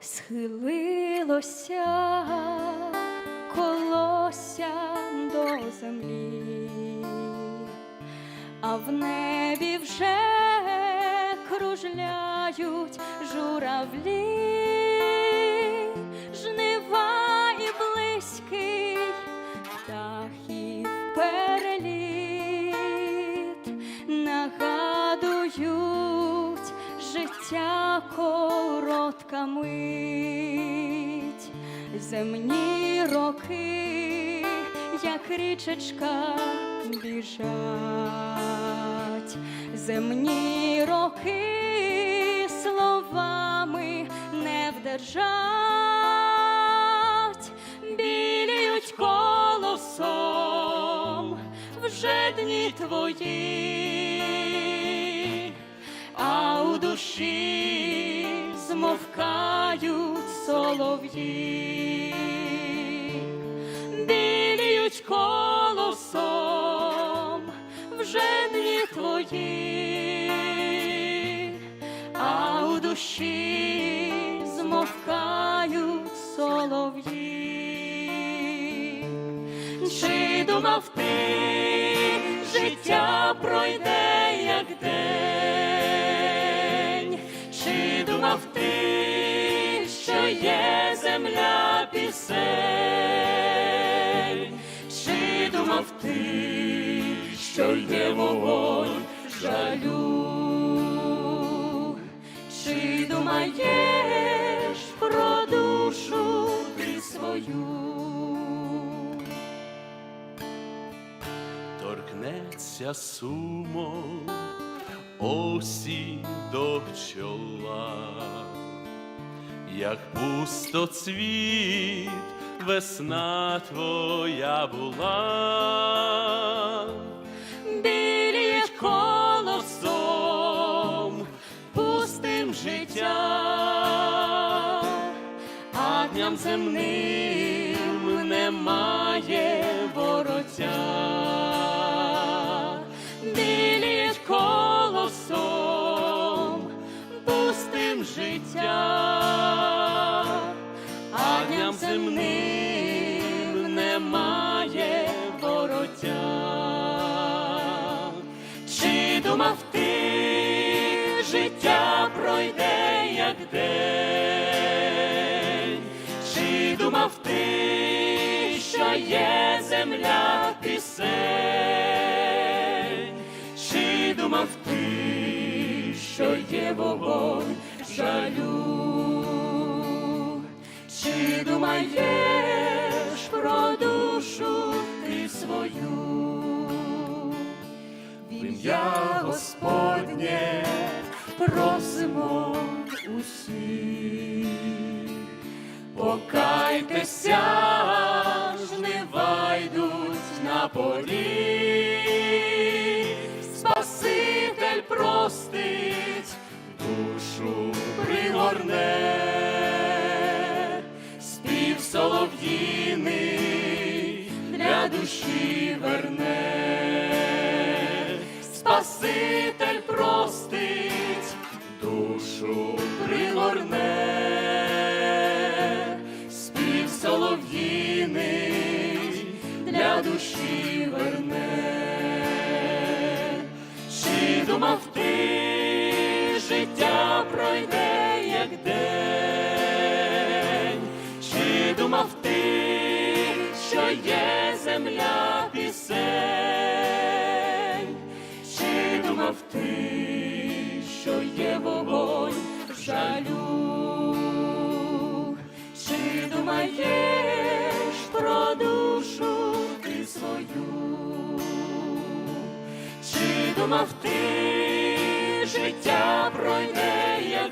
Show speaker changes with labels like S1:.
S1: схилилося колося до землі, а в небі вже кружляють журавлі, життя коротка мить, земні роки, як річечка біжать, земні роки словами не вдержать, біліють колосом вже дні твої, душі змовкають солов'ї, біліють колосом вже дні твої, а у душі змовкають солов'ї. Чи думав ти, життя пройде Думав ти, що є земля пісень? Чи думав ти, що є вогонь жалю? Чи думаєш про душу ти свою?
S2: торкнеться сумом осінь до чола, як пустоцвіт весна твоя була,
S1: білі колосом пустим життя, а земним немає вороття. Життя, а дням земним немає вороття. Чи думав ти, життя пройде як день? Чи думав ти, що є земля пісень? Чи думав ти, що є вогонь жалю? Чи думаєш про душу ти свою? В ім'я Господнє просимо усі, покайтеся, жнива йдуть на полі, Спаситель простить, душу пригорне, спів солов'їний для душі верне. Спаситель простить, душу пригорне, спів солов'їний для душі верне. Чи думав пройде як день? Чи думав ти, що є земля пісень? Чи думав ти, що є вогонь жалю? Чи думаєш про душу ти свою? Чи думав ти, життя пройде